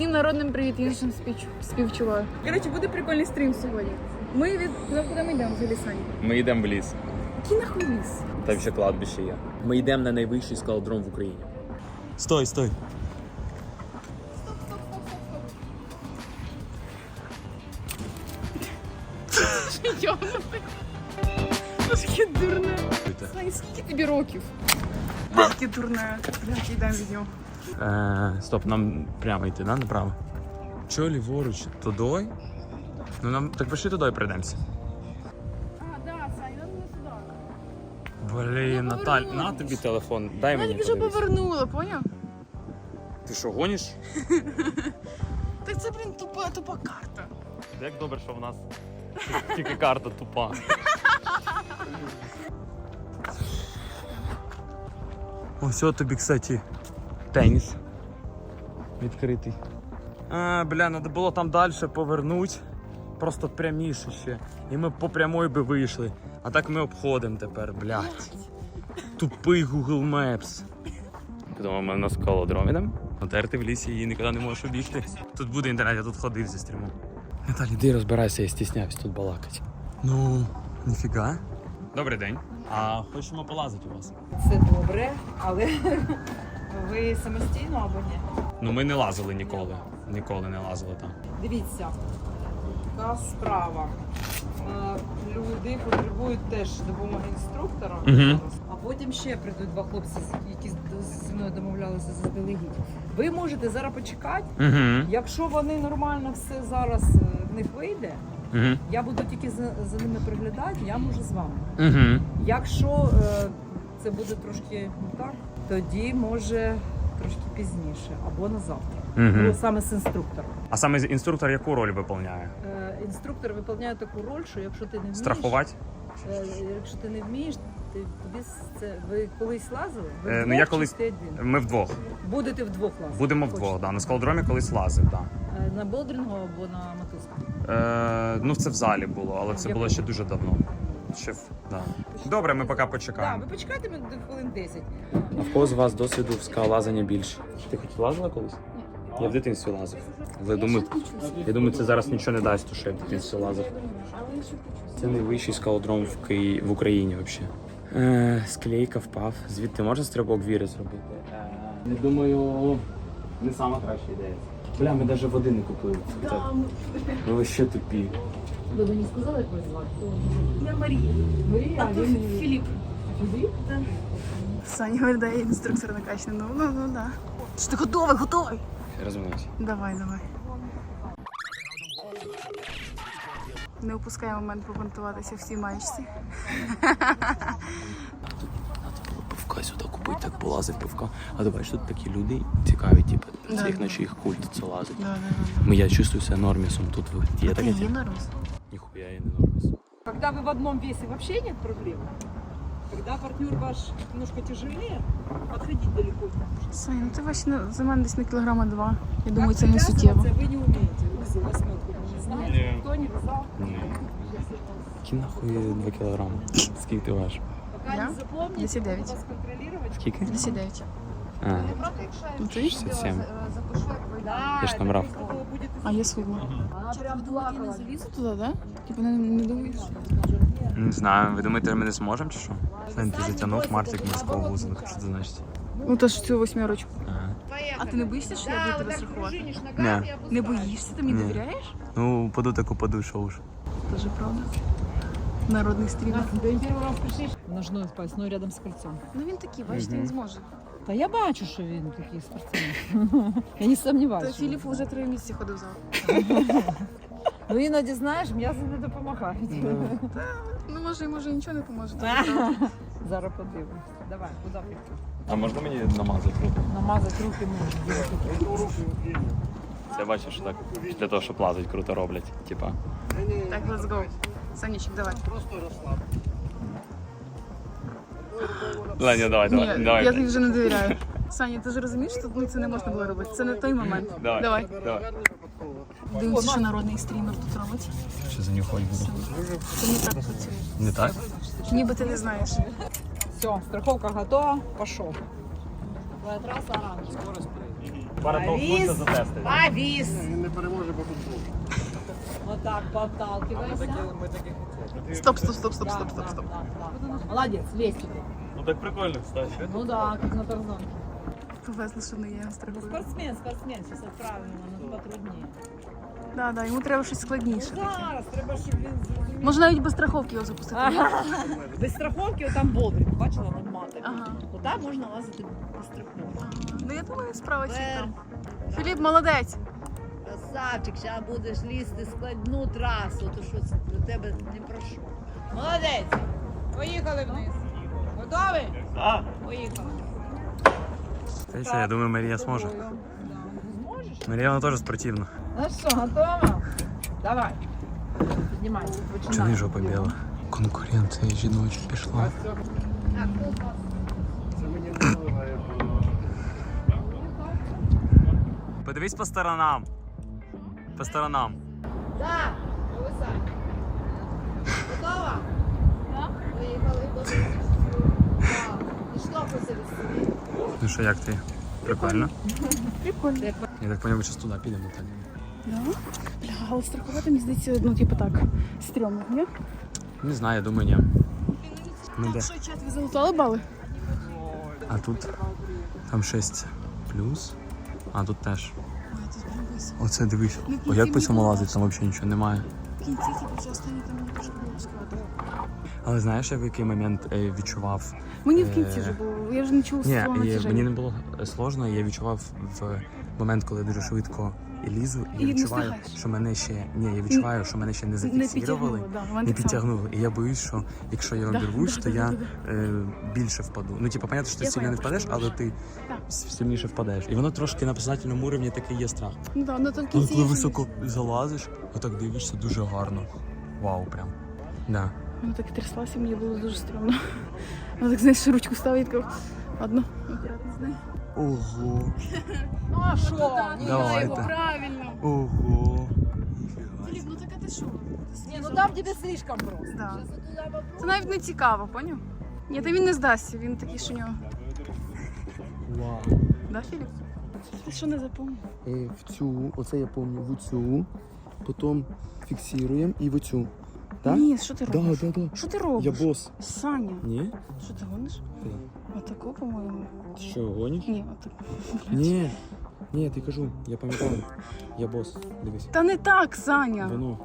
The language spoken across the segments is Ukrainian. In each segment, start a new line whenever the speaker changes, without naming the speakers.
Всім народним привіт, іншим спіч- співчуваю. Коротше, буде прикольний стрім сьогодні. Ми від ну, куди ми йдемо з Сані?
Ми йдемо в ліс.
Який нахуй ліс?
Там ще кладбище є. Ми йдемо на найвищий скалодром в Україні. Стой, стой.
Таке дурне. Скільки тобі років? Таке дурне. Блядь, йдемо від нього.
Е, стоп, нам прямо йти, да, направо? Чо ліворуч? Тудой? Ну нам так пішли туди прийдемося.
А, да, Сані, нам не сюди.
Блін, Наталь, на
повернулась.
тобі телефон. Дай
Вона
мені.
тобі вже повернула, поняв?
Ти що, гониш?
Так це, блін, тупа, тупа карта.
Як добре, що в нас тільки карта тупа. Ось от тобі, кстати, теніс. Відкритий. А, бля, треба було там далі повернути. Просто пряміше ще. І ми по прямой би вийшли. А так ми обходимо тепер, блядь. Тупий Google Maps. Думаю, ми на скалодром ідемо. Натерти в лісі її нікуди не можеш обігти. Тут буде інтернет, я тут ходив зі стрімом. Наталі, іди розбирайся, я стіснявся тут балакати. Ну, ніфіга. Добрий день. А хочемо полазити у вас.
Це добре, але ви самостійно або ні?
Ну ми не лазили ніколи. Ніколи не лазили там.
Дивіться, така справа. Е, Люди потребують теж допомоги інструктора,
Мгм.
а потім ще прийдуть два хлопці, які з- зі мною домовлялися заздалегідь. Ви можете зараз почекати.
Угу.
Якщо вони нормально все зараз е, в них вийде,
Угу.
я буду тільки за, за ними приглядати, я можу з вами.
Угу.
Якщо е, це буде трошки не так, тоді може трошки пізніше або на завтра. Ну,
Угу.
саме з інструктором.
А саме інструктор яку роль виконує?
Е, інструктор виконує таку роль, що якщо ти не вмієш,
Страхувати?
е, якщо ти не вмієш, ти тобі це ви колись лазили? Ви
Е, ну,
вдвох
я
чи
колись-
ти один?
Ми вдвох.
Будете вдвох лазити.
Будемо вдвох, да. На скалодромі колись лазив, так.
Е, На болдрингу або на мотузку.
Е, ну це в залі було, але це було ще дуже давно. Ще да. Добре, ми поки
Так,
почекаємо.
ви почекайте мене до хвилин 10.
А в кого з вас досвіду в скалолазанні більше? Ти хоч лазила колись? Я в дитинстві лазив. Але думаю, я думаю, це зараз нічого не дасть, то що я в дитинстві лазив. Це найвищий скалодром в, Киї... в Україні взагалі. Е, склейка впав. Звідти можна стрибок віри зробити? Я думаю, не сама краща ідея. Бля, ми навіть води не купили. Ми ви ще тупі.
Ви мені сказали, як вас звати?
Я Марія.
Марія,
А то Філіп. Саня виглядає інструктор накачаний. Ну, ну, ну, да. Що ти готовий, готовий?
Розумієш.
Давай, давай. Не упускай момент побунтуватися в цій маєчці.
Пивка сюди купити, так полазив пивка. А ти бачиш, тут такі люди цікаві, типу,
Да.
це їх наче їх культ це лазить.
Да, да, да.
Ми я чувствую себе нормісом тут. Є
Ти
таке?
є нормс?
Ніхуя я не норміс.
Когда вы в одном весе вообще нет проблем. Когда партнер ваш немножко тяжелее, подходить далеко не нужно.
Саня, ну ти ваші на- за мене десь на кілограма два. Я думаю,
Как
це не
привязываться
суттєво.
Вы не умеете. Вы за восьмерку не знаете.
Не.
Никто не вязал.
Ні. Які нахуй 2 кілограми? Скільки ти важиш?
Пока
Я?
не запомните,
10,9.
буду вас контролировать.
Скільки?
10,9.
А,
Ну ти?
67.
Да,
Я ж
это
набрав.
просто было будет
А я схудла.
Она прям плакала.
залізу туди, да? Типу не, не думаєш?
Не знаю, ви думаєте, ми не зможемо чи що? Сань, ти затягнув Мартик морського вузу, що це значить?
Ну то ж цю восьмерочку.
Ага.
А ти не боїшся, що я буду тебе страхувати?
Не.
Не боїшся? Ти мені
Ні.
довіряєш?
Ну, упаду так упаду, що уж.
Тоже правда. Народний стрімер.
Да и первый раз пришли. Ножной пальц, но рядом с кольцом.
Ну він такий, бачите, він зможе.
Та я бачу, що він такий спортсмен. Я не
Та
сумніваюся.
Філіп вже три місяці ходив в зал.
Ну іноді, знаєш, м'язи не допомагають.
Ну може, може нічого не поможе.
Зараз подивимось. Давай, куди піти?
А можна мені намазати руку?
Намазати руки можна.
Це бачиш, що так для того, щоб лазить, круто роблять. Типа.
Так, let's go. Санічик, давай.
Леня, давай, давай,
Ні,
давай.
я тобі вже не довіряю. Саня, ти ж розумієш, що ну, це не можна було робити. Це не той момент.
Давай.
Давай.
Давай.
Дивимося, що народний стрімер тут робить.
Що за нюхать буду?
Це не так працює.
Не так?
Ніби ти не знаєш.
Все, страховка готова, пошов. Твоя траса оранжева. Повис.
затестити.
Повис.
Він не переможе по футболу.
Отак подталкивайся.
Стоп, стоп, стоп, стоп, стоп, стоп, стоп.
да, да. Молодец, лезь туда.
Ну так прикольно, кстати.
Ну да, как на Тарзанке.
Повезли, що не є
Ну,
страхую.
спортсмен, спортсмен, сейчас отправимо, ну потруднее.
Да, да, йому треба щось складніше.
Ну, зараз, треба, щоб він зрозумів.
Може навіть без страховки його запустити.
Без страховки там болдрик, бачила над матом.
Ага.
Там можна лазити без страховки.
Ну я думаю, справиться і
Тепер.
Філіп, молодець.
Красавчик, зараз будеш лізти складну трасу, то що це для тебе не прошу. Молодець! Поїхали вниз. Готові?
А,
Поїхали.
Та я думаю, Марія зможе.
Да. Зможеш?
Марія вона теж спортивна.
Ну що, готова? Давай. Піднімайся,
Чому
починай.
жопа біла? Конкуренція жіноча пішла.
Наливає.
Подивись по сторонам. По сторонам.
Так, повисай. Готова? Так. Штовхайся собі.
Ну що, як ти? Прикольно.
Прикольно.
Я так поняв, ми зараз туди підемо. так?
Да? Бля, але страхувати, мені здається, ну типу так, стрьомно, ні?
Не знаю, я думаю, ні. Ну де?
Що, чат, ви залутали бали?
А тут там 6 плюс. А тут теж. Оце дивись.
Ну,
О, як по цьому лазить, там взагалі нічого немає.
В кінці, типу, останні там дуже було складно.
Але знаєш, я в який момент е, відчував.
Мені в
Е,
кінці вже було, я вже не чула
Ні, і мені не було е, сложно, я відчував в момент, коли я дуже швидко і лізу, і
І
я відчуваю, що мене ще. Ні, я відчуваю, що мене ще не
Не
зафіксували.
да,
Не підтягнули. І я боюсь, що якщо я обірвусь,
да,
то
да,
я
да, да.
е, більше впаду. Ну, типу, понятно, що ти сильно не впадеш, але ти с- сильніше впадеш. І воно трошки на підсознательному уровні такий є страх.
Ну да, ну
коли високо залазиш, отак дивишся, дуже гарно. Вау, прям. Да.
Вона так тряслася, мені було дуже стрьомно. Вона так, знаєш, ручку ставить, така, ладно, акуратно знай.
Ого.
Ну а що?
Давайте.
правильно.
Ого.
Філіп, ну так а ти що?
Ні, ну там тебе слишком просто.
Да. Це навіть не цікаво, поняв? Ні, та він не здасться, він такий, що у нього.
Вау.
Да, Філіп? Ти що не запомнив?
Е, в цю, оце я пам'ятаю, в цю, потім фіксуємо і в цю. Так?
Ні, що ти
Да,
робиш?
да, да.
Що ти робиш?
Я бос.
Саня,
Ні?
що ти гониш? Отако, по-моєму.
Ти що, гониш?
Ні, отак.
Ні. Ні, я кажу, я пам'ятаю. Я бос. Дивись.
Та не так, Саня.
Воно.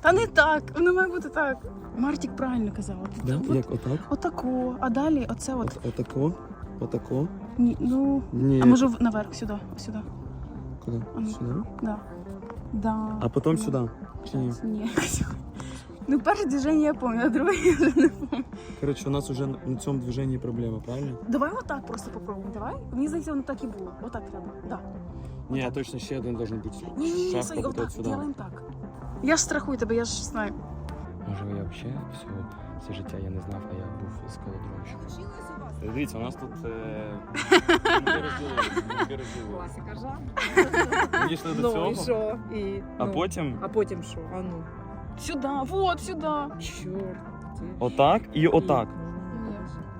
Та не так. Воно має бути так. Мартік правильно казала. Ти
Да?
от-
Як отак?
Отако. А далі оце от.
От, отако. Отако.
Ні, ну.
Ні.
А може в- наверх, сюди, сюди.
Куди?
Ну.
Сюди?
Да. Да.
А потім сюди. Чи ні?
Ні. Ну, перше движення я пам'ятаю, а друге я вже не пам'ятаю.
Коротше, у нас вже на цьому движенні проблема, правильно?
Давай отак просто попробуємо. Давай. Мені здається, воно так і було. Отак треба. Да.
Ні, точно ще один должен бути.
Ні, ні, ні,
Шаг
Саня,
попитати
отак,
сюди.
делаємо так. Я ж страхую тебе, я ж знаю.
Може, я взагалі все, все життя я не знав, а я був з колодровищем. Дивіться, у нас тут
Класика жа.
дійшли до
Ну і
цього,
що? І,
а
ну,
потім
А потім що? А ну.
Сюди, вот, сюда.
Чорт. ти.
отак і отак.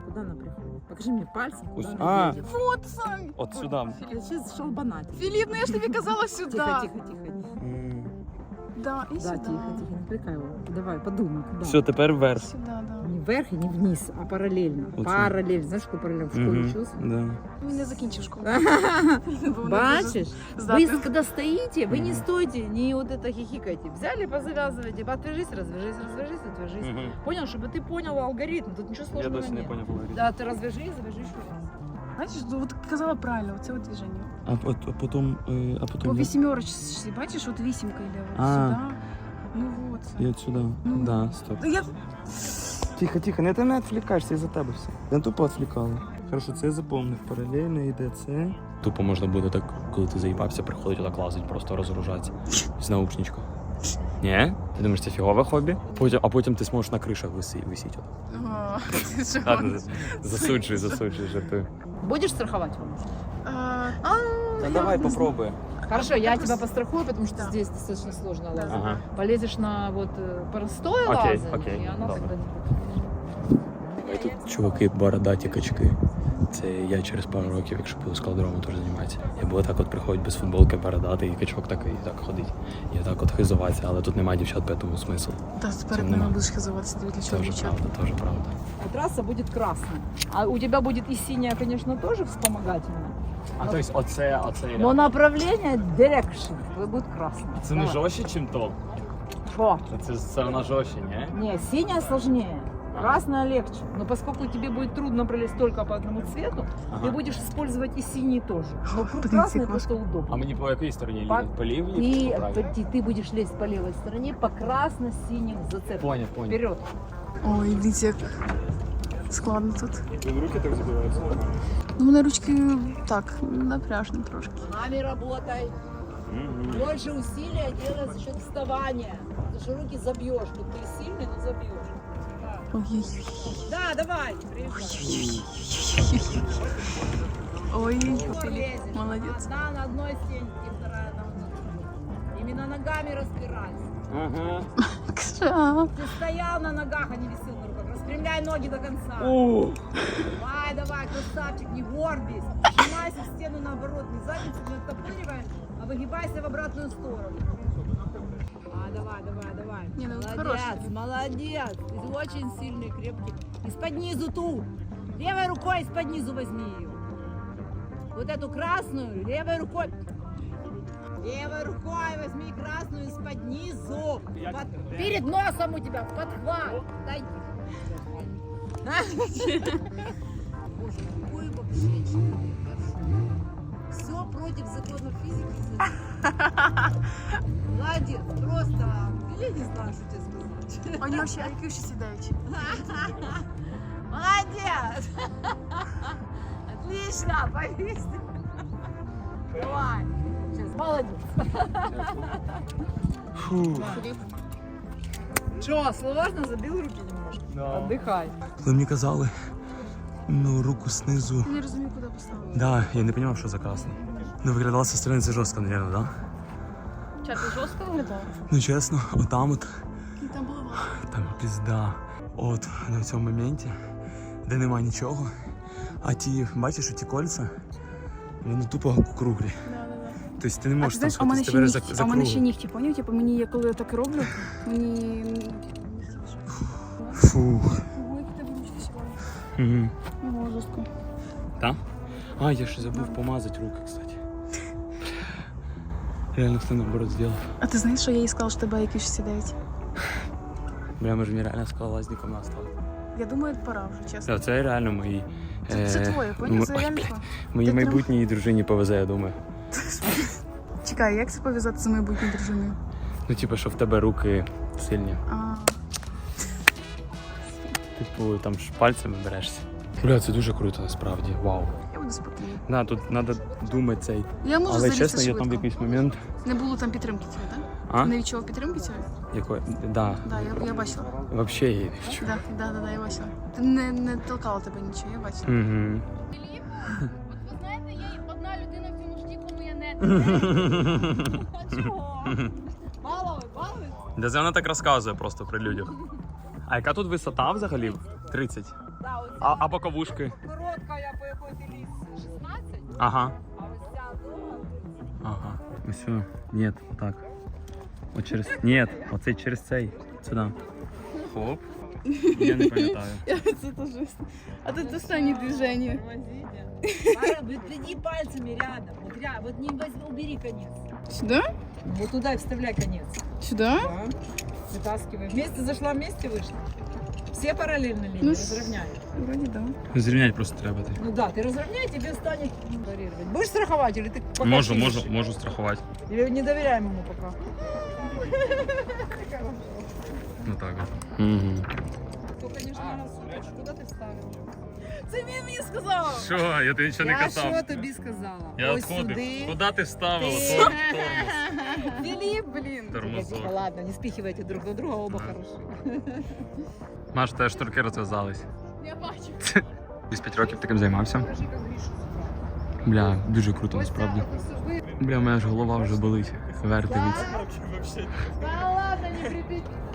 Куда она приходит? Покажи мне пальцем.
Ось-
куда
а.
едет.
Вот, Сань.
От сюди.
Сейчас шалбанать.
Філіп, ну я ж тобі казала сюди.
Тихо, тихо, тихо.
М.
Да, і
Да,
сюди.
тихо, тихо, не отвлекай его. Давай, подумай, куда.
Все, тепер вверх.
Сюди, да.
Не вверх и не вниз, а параллельно.
Вот
параллельно. Знаешь, что параллельно в школе
Мгм,
учился?
Да.
Він не закінчив школу. Бо вона дуже
Бачишь?
здатна.
Вы когда стоите, вы не
Мгм.
стойте, не вот это хихикайте. Взяли, позавязывайте, отвяжись, развяжись, развяжись, отвяжись.
Мгм.
Понял, чтобы ты понял алгоритм, тут ничего
Я
сложного
досі не
нет.
поняв алгоритм.
Да, ты развяжи и завяжи еще раз.
Бачиш, ну, от казала правильно, оце от движення.
А, от, а потім, е, а
По
потім я-
вісімерочці, бачиш, от вісімка йде. От
А.
сюди. Ну от.
і от сюди.
Ну.
Да, стоп.
Ну, Я...
Тихо, тихо, не ти не відвлікаєшся із-за тебе все. Я тупо відвлікали. Хорошо, це я запомнив. Паралельно йде це.
Тупо можна буде так, коли ти заїбався, приходить отак лазить, просто розгружатися з наушничком. Ні? Ти думаєш, це фігове хобі? Потім, а потім ти зможеш на кришах виси, висіти.
О, ти що?
Ладно, засуджуй, засуджуй, жартую.
Будешь страховать его?
А,
Та
я
давай
не
попробуй.
Хорошо, я тебя пострахую, потому что
Да.
здесь достаточно сложно лазать.
Ага.
Полезешь на вот э, простое
Окей,
лазание,
окей,
и оно
добре.
тогда не будет.
Тут чуваки бородаті качки. Це я через пару років, якщо буду скалодромом, теж займатися. Я буду так от приходить без футболки передати, і качок такий так ходить. І так от хизуватися, але тут немає дівчат, тому смисл.
Та тепер не будеш хизуватися для чого
Тоже
дівчат.
правда, тоже правда.
Трасса будет красная. А у тебя будет и синяя, конечно, тоже вспомогательная.
А то есть оце, оце
Но направление direction твой будет красный.
Це не жорстче, ніж то.
Что?
Це все одно жорстче, ні?
Не, синяя сложнее. Красная легче. Но поскольку тебе будет трудно пролезть только по одному цвету,
Ага.
ты будешь использовать и синий тоже. Но
Блин,
красный
цвет
просто
А
удобно.
мені по якій стороні
По-
лівій? По лівій?
Ты,
чи по правій?
ты, ты будешь лезть по левой стороне по красно-синим зацепкам.
Поняв, поняв.
Вперед.
Ой, дивіться, як складно тут.
Руки так забиваються.
Ну, мене ручки так, напряжно трошки.
Ногами работай. Больше усилия делай за счет вставания. Потому что руки забьешь. Тут ты сильный, но забьешь. Да, давай.
ой, молодец.
Одна на одной стенке, вторая на другой. Именно ногами распирайся.
Ага.
Ты стоял на ногах, а не висел на руках. Распрямляй ноги до конца. Давай, давай, красавчик, не горбись. Сжимайся в стену наоборот. Не задницу не оттопыривай, а выгибайся в обратную сторону. Давай, давай, давай.
Не, ну,
молодец,
хороший.
молодец. Ты очень сильный, крепкий. Из-под низу ту. Левой рукой из-под низу возьми ее. Вот эту красную левой рукой. Левой рукой возьми красную из-под низу. Под- Перед носом у тебя в подхват. Дай. Боже, какой вообще человек. Все против законов физики. Молодец, просто, я не знаю, что тебе сказать.
А у нього ще IQ 69.
Молодец! Отлично, повис. Давай. Сейчас, молодец. Че, сложно? Забил руки немножко? Отдыхай.
Коли мені казали, ну, руку знизу.
Я не розумію, куди поставити.
Да, я не розумів, що за красно. Ну, виглядало со сторони це жорстко, мабуть, да?
Чат, ти жорстко виглядав?
Ну, чесно, отам от,
Там було
там пізда. От, на цьому моменті, де нема нічого. А ті, бачиш, ті кольця, вони тупо круглі.
Да, да, да.
Тобто ти не
А ти
можеш там
знаєш, а мене ще нігті,
за,
а мене ще нігті, поняв? Типу мені, я коли я так роблю, мені...
Фух. Угу.
Жорстко.
Так? А, я ще забув помазати руки, кстати. Реально все наоборот зробив.
А ти знаєш, що я їй сказала, що тебе IQ 69?
Бля, може мені реально скалолазником настав.
Я думаю, пора вже, чесно.
Да, це реально мої.
Це, це твоє, поняв? Це
ой,
реально
блядь,
твоє.
Моїй
Ти прям-
майбутній дружині повезе, я думаю.
Чекай, як це пов'язати з майбутньою дружиною?
Ну, типу, що в тебе руки сильні.
А,
Типу, там ж пальцями берешся. Бля, це дуже круто, насправді. Вау.
Я буду спокійна.
Да, тут треба думати цей.
Я можу
Але чесно, я там в якийсь момент.
Не було там підтримки цієї, так?
А?
Не відчував підтримки цієї?
Якої? Да.
Да, я, я бачила.
Вообще її не вчу.
Да, да, да, да, я бачила. Ти не, не толкала тебе нічого, я бачила.
Угу.
От ви знаєте, є одна людина в цьому житті, кому я не
Чего? Балуй, балуй.
Да це вона так розказує просто при людях. А яка тут висота взагалі? 30. А, а боковушки?
коротка, по якої ти ліс 16,
Ага.
а ось ця довга.
Ага. Все. Нет, вот так. Вот через. Нет, оцей через цей. Сюди. Хоп. Я не пам'ятаю.
Це теж. А тут останні движення.
Пара, Приди пальцами рядом. Вот, ря- вот не возьми, убери конец.
Сюди?
Вот туда и вставляй конец.
Сюди?
Да. Вытаскивай. Вместе зашла, вместе вышла. Все параллельно линии,
Ну,
разровняй.
Вроді да.
Зрівняти просто треба. ти.
Ну да, ты разровняй, тебе станет парировать. Будешь страховать или ты пока
Можу,
финиш?
можу, можу страхувати.
Или не доверяем ему пока?
Ну так. от. Угу.
То, конечно, раз. Куда ты вставил?
Це він мені сказав.
Що? Я тобі нічого
Я що тобі сказала?
Я
Ось
відходив.
сюди.
Куди ти вставила?
Ти.
Тор- Тормоз.
Філіп, блін.
Тормозок.
Тихо, ладно, не спихивайте друг на друга, оба
Да.
хороши.
Маш, теж шнурки розв'язались.
Я бачу.
Із 5 років таким займався. Бля, дуже круто насправді. Бля, моя ж голова вже болить.
Не.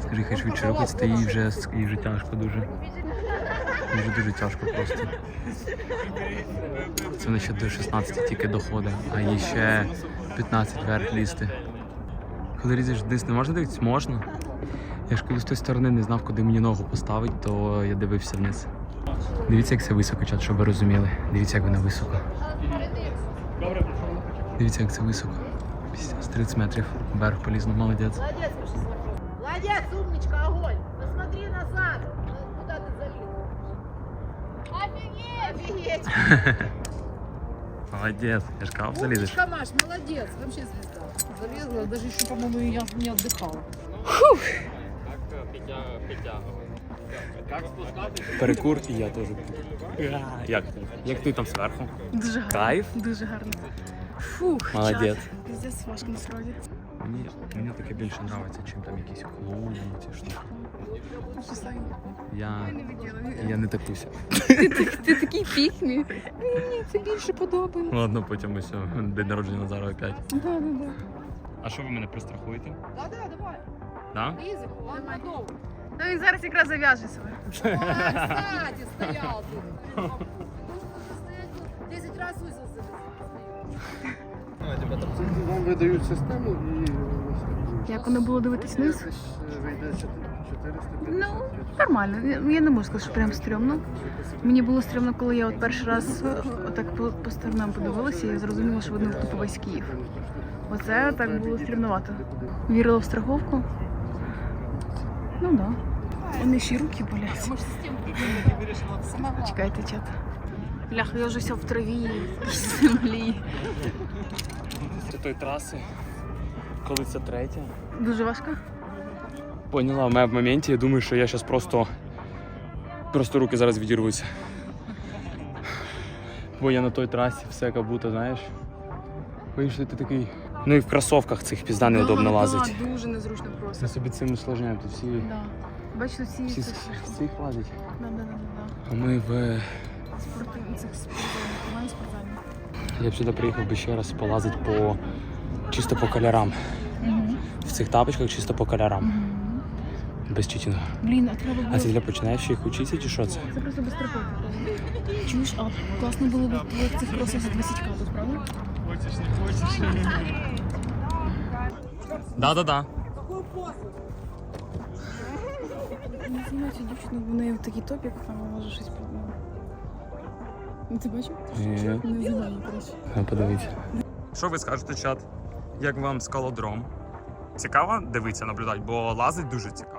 Скажи, хай швидше рухать, стає вже, їй вже тяжко дуже. Дуже дуже тяжко просто. Це не ще до 16 тільки доходить, а їй ще 15 вверх лізти. Коли лізеш вниз, не можна дивитися? Можна. Я ж коли з тої сторони не знав, куди мені ногу поставити, то я дивився вниз. Дивіться, як це високо, чат, щоб ви розуміли. Дивіться, як воно високо. Дивіться, як це високо. Піздець, 30 метрів вверх полізно, молодець.
Молодец, Маша, Молодец, умничка, огонь. Посмотри назад. Куда ты залез?
Офігеть!
Офигеть.
Молодець, я ж казав, залізеш.
Умничка, Маш, молодец. Вообще звезда. Залезла, даже еще, по-моему, я не отдыхала.
Перекур і я теж. Як ти? Як ти там зверху?
Дуже гарно.
Кайф?
Дуже гарно. Фух,
Молодець.
чат. Пиздец важко насправді.
Мені, мені таке більше подобається, чим там якісь клоуни, ці штуки. Я, я не такуся.
Ти, ти, ти такий пікмі. Мені це більше подобається.
Ладно, потім ось день народження Назара опять.
Да, да, да.
А що ви мене пристрахуєте?
Да-да, давай.
Да?
Ну він зараз якраз зав'яже себе.
Кстати, стоял тут. 10 раз высился.
Вам видають систему і
Як воно було дивитись вниз?
е, вийде 450.
Ну, нормально. Я я не можу сказати, що прям стрьомно. Мені було стрьомно, коли я от перший раз е, отак по, по сторонам подивилася і я зрозуміла, що видно тупо весь Київ. Оце так було стрімновато. Вірила в страховку? Ну да. Вони ще й руки болять. Чекайте, чат. Блях, я вже все в траві, в землі.
З тої траси, коли це третя.
Дуже важко.
Поняла, в мене в моменті я думаю, що я зараз просто. Просто руки зараз відірвуться. Бо я на той трасі все як будто, знаєш. Що ти такий. Ну і в кросовках цих пізда неудобно лазить.
Да, дуже незручно просто.
Ми собі цим усложняємо. Тут всі,
Да. Бачите, всі,
всі
це
з лазять.
Да, да, да, да,
А ми в.
да. Спортивні, цих спортивних, команд.
Я б сюди приїхав би ще раз полазити по. чисто по кольорам. В цих тапочках чисто по кольорам. Без читінгу.
Блін, а треба було...
А це для починаючих учитися чи що це?
Це просто без страховки. Чуєш, а класно було б в цих кросах за 20 к тут, правда?
Да-да-да.
Не знаю цю дівчину, в неї такий топік, там може щось придумати. Ну ти бачив?
Ні.
Не знаю, коротше.
Подивіться. Що ви скажете, чат? Як вам скалодром? Цікаво дивитися, наблюдати, бо лазить дуже цікаво.